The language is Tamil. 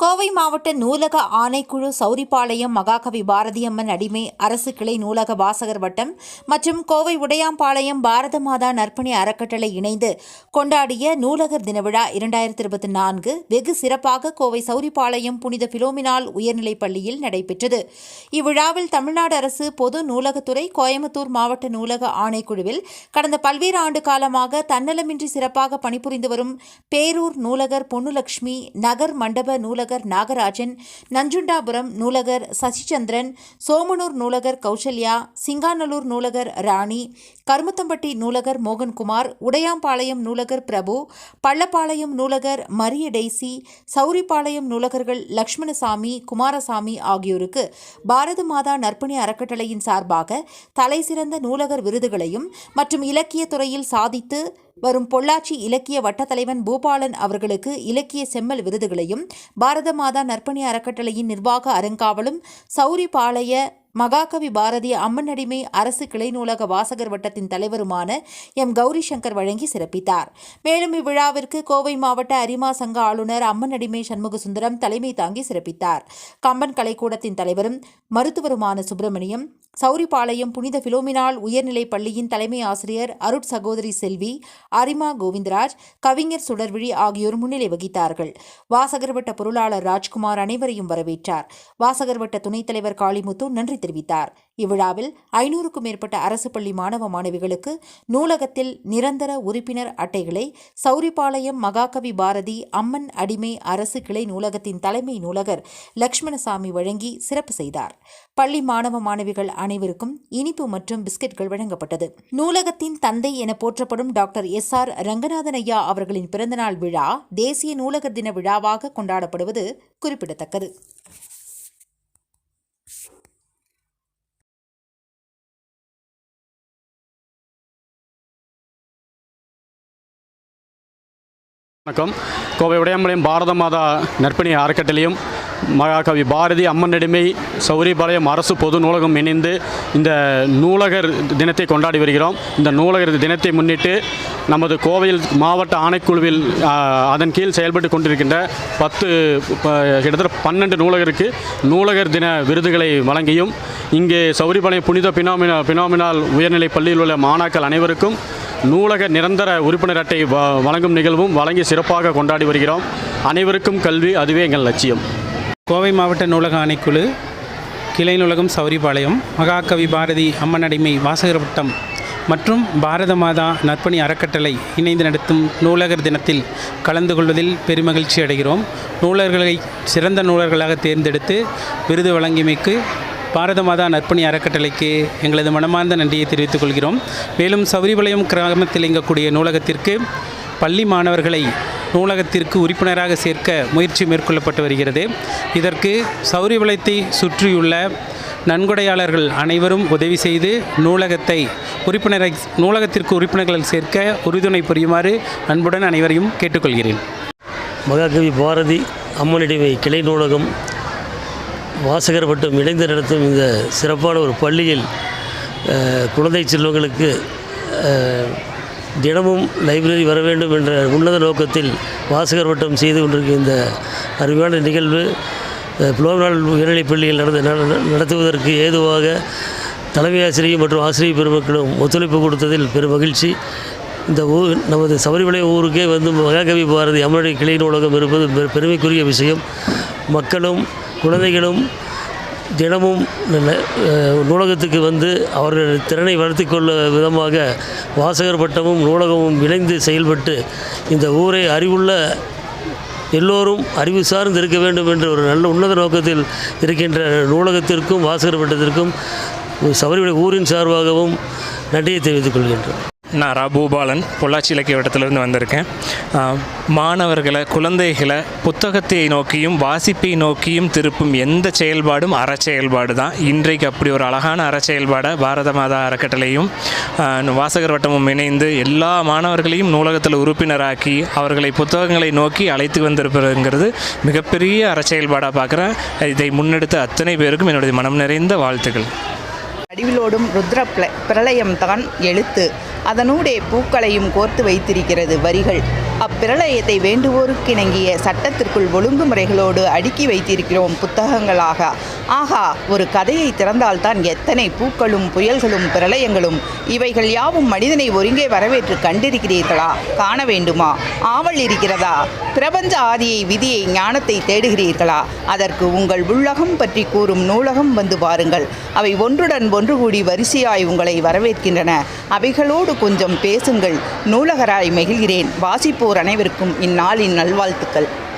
கோவை மாவட்ட நூலக ஆணைக்குழு சௌரிபாளையம் மகாகவி பாரதியம்மன் அடிமை அரசு கிளை நூலக வாசகர் வட்டம் மற்றும் கோவை உடையாம்பாளையம் பாரத மாதா நற்பணி அறக்கட்டளை இணைந்து கொண்டாடிய நூலகர் தின விழா இரண்டாயிரத்தி இருபத்தி நான்கு வெகு சிறப்பாக கோவை சௌரிபாளையம் புனித பிலோமினால் உயர்நிலைப் பள்ளியில் நடைபெற்றது. இவ்விழாவில் தமிழ்நாடு அரசு பொது நூலகத்துறை கோயம்புத்தூர் மாவட்ட நூலக ஆணைக்குழுவில் கடந்த பல்வேறு ஆண்டு காலமாக தன்னலமின்றி சிறப்பாக பணிபுரிந்து வரும் பேரூர் நூலகர் பொன்னுலட்சுமி நகர் மண்டப நூலக நூலகர் நாகராஜன் நஞ்சுண்டாபுரம் நூலகர் சசிச்சந்திரன் சோமனூர் நூலகர் கௌசல்யா சிங்காநல்லூர் நூலகர் ராணி கருமத்தம்பட்டி நூலகர் மோகன்குமார் உடையாம்பாளையம் நூலகர் பிரபு பள்ளப்பாளையம் நூலகர் மரிய டெய்சி சௌரிபாளையம் நூலகர்கள் லக்ஷ்மணசாமி குமாரசாமி ஆகியோருக்கு பாரத மாதா நற்பணி அறக்கட்டளையின் சார்பாக தலைசிறந்த நூலகர் விருதுகளையும் மற்றும் இலக்கிய துறையில் சாதித்து வரும் பொள்ளாச்சி இலக்கிய வட்டத்தலைவன் பூபாலன் அவர்களுக்கு இலக்கிய செம்மல் விருதுகளையும் பாரத மாதா நற்பணி அறக்கட்டளையின் நிர்வாக அறங்காவலும் சௌரிபாளைய மகாகவி பாரதி அம்மனடிமை அரசு கிளை நூலக வாசகர் வட்டத்தின் தலைவருமான எம் கௌரி சங்கர் வழங்கி சிறப்பித்தார். மேலும் இவ்விழாவிற்கு கோவை மாவட்ட அரிமா சங்க ஆளுநர் அம்மனடிமை சண்முக சுந்தரம் தலைமை தாங்கி சிறப்பித்தார். கம்பன் கலைக்கூடத்தின் தலைவரும் மருத்துவருமான சுப்பிரமணியம் சௌரிபாளையம் புனித பிலோமினால் உயர்நிலைப் பள்ளியின் தலைமை ஆசிரியர் அருட் சகோதரி செல்வி அரிமா கோவிந்தராஜ் கவிஞர் சுடர்விழி ஆகியோர் முன்னிலை வகித்தார்கள். வாசகர் வட்ட பொருளாளர் ராஜ்குமார் அனைவரையும் வரவேற்றார். வாசகர் வட்ட துணைத் தலைவர் காளிமுத்து நன்றி தெரிவித்தார். இவ்விழாவில் ஐநூறுக்கும் மேற்பட்ட அரசு பள்ளி மாணவ மாணவிகளுக்கு நூலகத்தில் நிரந்தர உறுப்பினர் அட்டைகளை சௌரிபாளையம் மகாகவி பாரதி அம்மன் அடிமை அரசு கிளை நூலகத்தின் தலைமை நூலகர் லக்ஷ்மணசாமி வழங்கி சிறப்பு செய்தார். பள்ளி மாணவ மாணவிகள் அனைவருக்கும் இனிப்பு மற்றும் பிஸ்கெட்கள் வழங்கப்பட்டது. நூலகத்தின் தந்தை என போற்றப்படும் டாக்டர் எஸ் ஆர் ரங்கநாதன் ஐயா அவர்களின் பிறந்தநாள் விழா தேசிய நூலகர் தின விழாவாக கொண்டாடப்படுவது குறிப்பிடத்தக்கது. வணக்கம். கோவை உடையாம்பாளையம் பாரத மாதா நற்பணி அறக்கட்டளையும் மகாகவி பாரதி அம்மனடிமை சௌரிபாளையம் அரசு பொது நூலகம் இணைந்து இந்த நூலகர் தினத்தை கொண்டாடி வருகிறோம். இந்த நூலகர் தினத்தை முன்னிட்டு நமது கோவையில் மாவட்ட ஆணைக்குழுவில் அதன் கீழ் செயல்பட்டு கொண்டிருக்கின்ற பத்து ப- கிட்டத்தட்ட பன்னெண்டு நூலகருக்கு நூலகர் தின விருதுகளை வழங்கியும் இங்கே சௌரிபாளையம் புனித பினாமினா பினாமினால் உயர்நிலைப் பள்ளியில் உள்ள மாணாக்கள் அனைவருக்கும் நூலக நிரந்தர உறுப்பினர் அட்டை வ- வழங்கும் நிகழ்வும் வழங்கி சிறப்பாக கொண்டாடி வருகிறோம். அனைவருக்கும் கல்வி அதுவே எங்கள் லட்சியம். கோவை மாவட்ட நூலக ஆணைக்குழு கிளை நூலகம் சௌரிபாளையம் மகாகவி பாரதி அம்மன் அடிமை வாசகர் வட்டம் மற்றும் பாரத மாதா நற்பணி அறக்கட்டளை இணைந்து நடத்தும் நூலகர் தினத்தில் கலந்து கொள்வதில் பெருமகிழ்ச்சி அடைகிறோம். நூலர்களை சிறந்த நூலர்களாக தேர்ந்தெடுத்து விருது வழங்கியமைக்கு பாரத மாதா நற்பணி அறக்கட்டளைக்கு எங்களது மனமார்ந்த நன்றியை தெரிவித்துக் கொள்கிறோம். மேலும் சௌரிபாளையம் கிராமத்தில் இயங்கக்கூடிய நூலகத்திற்கு பள்ளி மாணவர்களை நூலகத்திற்கு உறுப்பினராக சேர்க்க முயற்சி மேற்கொள்ளப்பட்டு வருகிறது. இதற்கு சௌரியவலயத்தை சுற்றியுள்ள நன்கொடையாளர்கள் அனைவரும் உதவி செய்து நூலகத்தை உறுப்பினரை நூலகத்திற்கு உறுப்பினர்கள் சேர்க்க உறுதுணை புரியுமாறு அன்புடன் அனைவரையும் கேட்டுக்கொள்கிறேன். மகாகவி பாரதி அம்மனிடைமை கிளை நூலகம் வாசகர் வட்டம் இணைந்து நடத்தும் இந்த சிறப்பான ஒரு பள்ளியில் குழந்தை செல்வங்களுக்கு தினமும் லைப்ரரி வர வேண்டும் என்ற உன்னத நோக்கத்தில் வாசகர் வட்டம் செய்து கொண்டிருக்கும் இந்த அருமையான நிகழ்வு அஹ், உயர்நிலைப் பள்ளியில் நடந்த நட- நடத்துவதற்கு ஏதுவாக தலைமை ஆசிரியர் மற்றும் ஆசிரியர் பெருமக்களும் ஒத்துழைப்பு கொடுத்ததில் பெரும் மகிழ்ச்சி. இந்த ஊர் நமது சபரிமலை ஊருக்கே வந்து மகாகவி பாரதி அமரடி கிளை நூலகம் இருப்பது பெருமைக்குரிய விஷயம். மக்களும் குழந்தைகளும் தினமும் நூலகத்துக்கு வந்து அவர்கள் திறனை வளர்த்தி கொள்ள விதமாக வாசகர் பட்டமும் நூலகமும் இணைந்து செயல்பட்டு இந்த ஊரை அறிவுள்ள எல்லோரும் அறிவு சார்ந்து இருக்க வேண்டும் என்ற ஒரு நல்ல உன்னத நோக்கத்தில் இருக்கின்ற நூலகத்திற்கும் வாசகர் பட்டத்திற்கும் சபரிமலை ஊரின் சார்பாகவும் நன்றியை தெரிவித்துக் கொள்கின்றோம். நான் ராபூபாலன் பொள்ளாச்சி இலக்கிய வட்டத்திலிருந்து வந்திருக்கேன். மாணவர்களை குழந்தைகளை புத்தகத்தை நோக்கியும் வாசிப்பை நோக்கியும் திருப்பும் எந்த செயல்பாடும் அறச்செயல்பாடு தான். இன்றைக்கு அப்படி ஒரு அழகான அறச்செயல்பாடை பாரத மாதா அறக்கட்டளையும் வாசகர் வட்டமும் இணைந்து எல்லா மாணவர்களையும் நூலகத்தில் உறுப்பினராக்கி அவர்களை புத்தகங்களை நோக்கி அழைத்து வந்திருப்பதுங்கிறது மிகப்பெரிய அறச்செயல்பாடாக பார்க்குறேன். இதை முன்னெடுத்த அத்தனை பேருக்கும் என்னுடைய மனம் நிறைந்த வாழ்த்துக்கள். வடிவிலோடும் ருத்ர பிரளயம்தான் எழுத்து. அதனூடே பூக்களையும் கோர்த்து வைத்திருக்கிறது வரிகள். அப்பிரளயத்தை வேண்டுவோருக்கிணங்கிய சட்டத்திற்குள் ஒழுங்குமுறைகளோடு அடுக்கி வைத்திருக்கிறோம் புத்தகங்களாக. ஆகா ஒரு கதையை திறந்தால்தான் எத்தனை பூக்களும் புயல்களும் பிரளயங்களும் இவைகள் யாவும் மனிதனை ஒருங்கே வரவேற்று கண்டிருக்கிறீர்களா? காண வேண்டுமா? ஆவல் இருக்கிறதா? பிரபஞ்ச ஆதியை விதியை ஞானத்தை தேடுகிறீர்களா? அதற்கு உங்கள் உள்ளகம் பற்றி கூறும் நூலகம் வந்து பாருங்கள். அவை ஒன்றுடன் ஒன்று கூடி வரிசையாய் உங்களை வரவேற்கின்றன. அவைகளோடு கொஞ்சம் பேசுங்கள். நூலகராய் மகிழ்கிறேன். வாசிப்போர் அனைவருக்கும் இந்நாளின் நல்வாழ்த்துக்கள்.